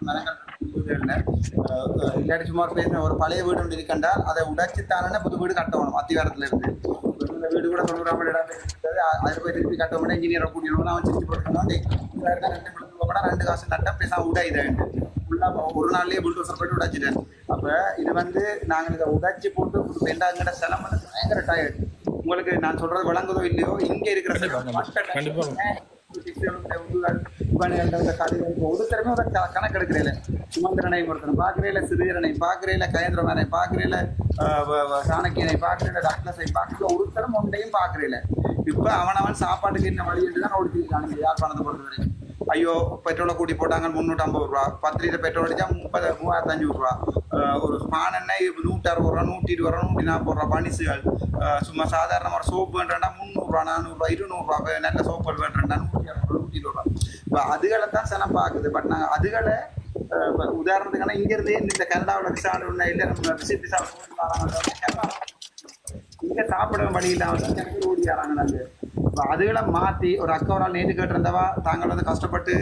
மரங்கள் இல்லாட்டி சும்மா ஒரு பேசின ஒரு பழைய வீடு ஒன்று இருக்கின்றால் அதை உடைச்சித்தானே புது வீடு கட்டணும்? அத்திவாரத்துல இருந்து இந்த வீடு கூட தொண்ணூறாம் இடம் அதில் போய் திருப்பி கட்டணும் இன்ஜினியரை கூட்டிடணும் அவன் செஞ்சு போட்டுக்கணும் ரெண்டு கூட ரெண்டு காசு நட்டா பேசாம உடை இதை ஃபுல்லாக ஒரு நாள்லயே புல்டோசர் போட்டு உடைச்சிட்டேன் அப்போ இது வந்து நாங்கள் இதை உடைச்சி போட்டு ரெண்டாங்கிட்ட செலம் வந்து பயங்கர டயர்ட் உங்களுக்கு நான் சொல்றது விளங்குதோ இல்லையோ இங்க இருக்கிற செலவு மக்கள் கண்டிப்பா. ஒருத்தருமே ஒரு க- கணக்கு எடுக்கிறேன் சுமந்திரனை ஒருத்தன் பாக்குறேல சிறியரனை பாக்குறேல கயந்திரமனை பாக்குறேல சாணக்கியனை பாக்குறேல டாக்டர்ஸை பாக்குறேன் ஒருத்தரும் ஒன்றையும் பாக்குறேல இப்ப அவனவன் சாப்பாட்டுக்கு என்ன வழி என்று தான் ஓடிச்சிருக்காங்க யாழ்ப்பாணத்தை பொறுத்தவரை. ஐயோ பெட்ரோலை கூட்டி போட்டாங்க முந்நூற்றம்பது ரூபா பத்து லிட்டர் பெட்ரோல் அடித்தா முப்பது மூவாயிரத்தஞ்சு ரூபா ஒரு ஸ்பான் எண்ணெய் நூற்றி அறுபது ரூபா நூற்றி இருபது ரூபா நூற்றி நாற்பது ரூபா பனிசுகள் சும்மா சாதாரண ஒரு சோப்பு வேண்டாம் முந்நூறுரூவா நானூறுரூவா இருநூறுவா நல்ல சோப்புகள் வேண்டாம் நூற்றி அறுபது நூற்றி இருபது ரூபா இப்போ அதுகளை தான் சிலம் பார்க்குது பட் நாங்கள் அதுகளை உதாரணத்துக்குன்னா இப்ப இங்கேருந்தே இந்த கனடாவில் விசாடு ஒன்று இல்லை நம்ம விசிட் விசா இங்கே சாப்பிட வழி இல்லாமல் தான் எனக்கு ஓடி வராங்க நாங்கள் இப்போ அதுகளை மாற்றி ஒரு அக்கா ஒரு ஆள் நேற்று கேட்டிருந்தவா தாங்கள் வந்து கஷ்டப்பட்டு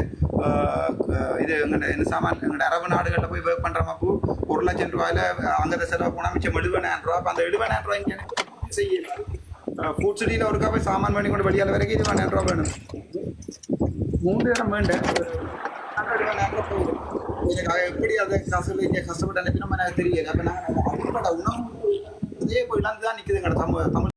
இது எங்கள்ட என்ன சாமான் எங்களோட அரபு நாடுகளில் போய் ஒர்க் பண்ணுற மாப்பு ஒரு லட்சம் ரூபாயில அங்கே செலவு போனால் மிச்சம் எழுபதாயிரம் ரூபா அப்போ அந்த எழுபதாயிரம் ரூபாய் இங்கே செய்ய? ஃபுட் சிட்டியில் ஒருக்கா போய் சாமான் பண்ணி கொண்டு வெளியால் வரைக்கும் இருபதாயிரம் ரூபா வேணும். மூன்று இடம் வேண்டேன் எனக்கு அது எப்படி அதை காசு இங்கே கஷ்டப்பட்டு அனுப்பினோம் எனக்கு தெரியல. அப்போ நாங்கள் அடிப்படை உணவு இதே போய் தான் நிற்குதுங்க தமிழ் தமிழ்